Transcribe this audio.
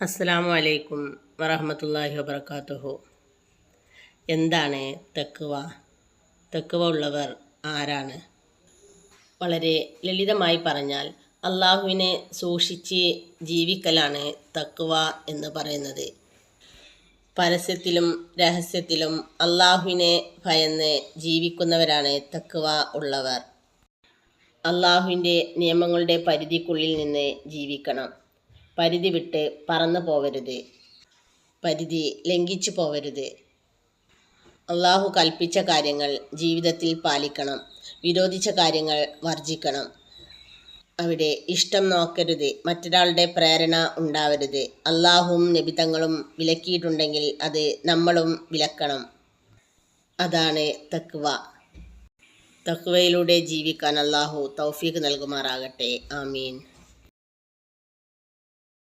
അസ്സലാമു അലൈക്കും വറഹമത്തല്ലാഹി വബർക്കാത്തുഹു എന്താണ് തെക്കുവ തെക്കുവ ഉള്ളവർ ആരാണ്? വളരെ ലളിതമായി പറഞ്ഞാൽ അള്ളാഹുവിനെ സൂക്ഷിച്ച് ജീവിക്കലാണ് തക്കുവ എന്ന് പറയുന്നത്. പരസ്യത്തിലും രഹസ്യത്തിലും അള്ളാഹുവിനെ ഭയന്ന് ജീവിക്കുന്നവരാണ് തക്കുവ ഉള്ളവർ. അള്ളാഹുവിന്റെ നിയമങ്ങളുടെ പരിധിക്കുള്ളിൽ നിന്ന് ജീവിക്കണം. പരിധി വിട്ട് പറന്നു പോവരുത് പരിധി ലംഘിച്ചു പോവരുത് അള്ളാഹു കൽപ്പിച്ച കാര്യങ്ങൾ ജീവിതത്തിൽ പാലിക്കണം. വിരോധിച്ച കാര്യങ്ങൾ വർജിക്കണം. അവിടെ ഇഷ്ടം നോക്കരുത്. മറ്റൊരാളുടെ പ്രേരണ ഉണ്ടാവരുത്. അള്ളാഹും നിബിതങ്ങളും വിലക്കിയിട്ടുണ്ടെങ്കിൽ അത് നമ്മളും വിലക്കണം. അതാണ് തക്വ. തക്വയിലൂടെ ജീവിക്കാൻ അള്ളാഹു തൗഫീഖ് നൽകുമാറാകട്ടെ. ആമീൻ.